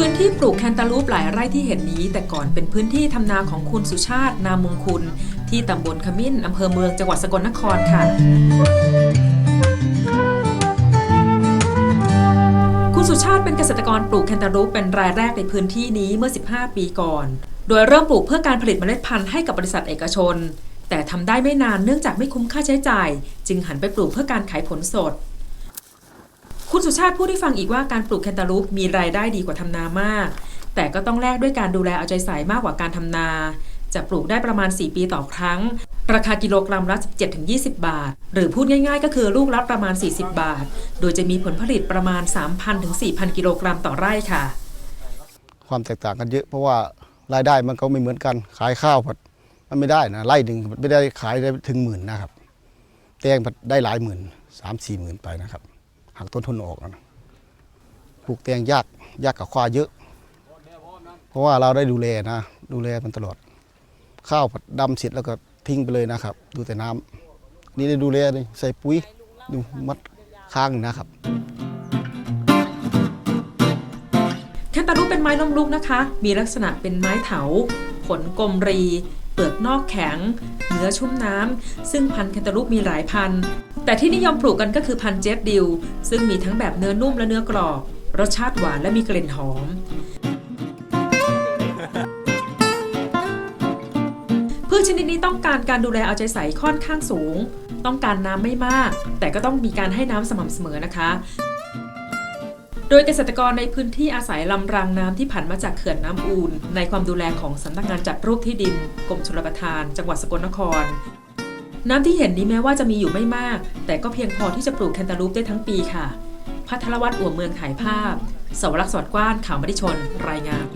ื้นที่ปลูกแคนตาลูปหลายไร่ที่เห็นนี้ แต่ก่อนเป็นพื้นที่ทำนาของคุณสุชาตินามมงคุณ ที่ตำบลขมิ้นอำเภอเมืองจังหวัดสกลนครค่ะคุณสุชาติเป็นเกษตรกรปลูกแคนตาลูปเป็นรายแรกในพื้นที่นี้เมื่อ 15 ปีก่อน โดยเริ่มปลูกเพื่อการผลิตเมล็ดพันธุ์ให้กับบริษัทเอกชน แต่ทำได้ไม่นานเนื่องจากไม่คุ้มค่าใช้จ่าย จึงหันไปปลูกเพื่อการขายผลสด คุณสุชาติพูดให้ฟังอีกว่าการปลูกแคนตาลูปมีรายได้ดีกว่าทำนามาก แต่ก็ต้องแลกด้วยการดูแลเอาใจใส่มากกว่าการทำนา จะปลูกได้ประมาณ 4 ปีต่อครั้ง ราคากิโลกรัมละ 17-20 บาท หรือพูดง่ายๆ ก็คือลูกละประมาณ 40 บาท โดยจะมีผลผลิตประมาณ 3,000-4,000 กิโลกรัมต่อไร่ค่ะ ความแตกต่างกันเยอะเพราะว่ารายได้มันก็ไม่เหมือนกันขายข้าวผัดมันไม่ได้นะไร่หนึ่งไม่ได้ขายได้ถึงหมื่นนะครับ แตงผัดได้หลายหมื่นสามสี่หมื่นไปนะครับ หักต้นทุนออกนะปลูกแตงยากยากกับควาเยอะ เพราะว่าเราได้ดูแลนะ ดูแลมันตลอด ข้าวผัดดำเสร็จแล้วก็ทิ้งไปเลยนะครับ ดูแต่น้ำนี่ได้ดูแลนี่ใส่ปุ๋ยดูมัดข้างนะครับแคนตาลูปเป็นไม้ล้มลุกนะคะ มีลักษณะเป็นไม้เถา ผลกลมรี เปลือกนอกแข็ง เนื้อชุ่มน้ำ ซึ่งพันธุ์แคนตาลูปมีหลายพันธุ์ แต่ที่นิยมปลูกกันก็คือพันธุ์เจดดิว ซึ่งมีทั้งแบบเนื้อนุ่มและเนื้อกรอบ รสชาติหวานและมีกลิ่นหอม พืชชนิดนี้ต้องการการดูแลเอาใจใส่ค่อนข้างสูง ต้องการน้ำไม่มาก แต่ก็ต้องมีการให้น้ำสม่ำเสมอนะคะ โดยเกษตรกรในพื้นที่อาศัยลำรางน้ำที่ผันมาจากเขื่อนน้ำอูนในความดูแลของสำนักงานจัดรูปที่ดินกรมชลประทาน จังหวัดสกลนคร น้ำที่เห็นนี้แม้ว่าจะมีอยู่ไม่มาก แต่ก็เพียงพอที่จะปลูกแคนตาลูปได้ทั้งปีค่ะพัทรวัตรอ่วมเมืองถ่ายภาพสวรักษ์สวัสดิ์กว้านข่าวมติชน รายงาน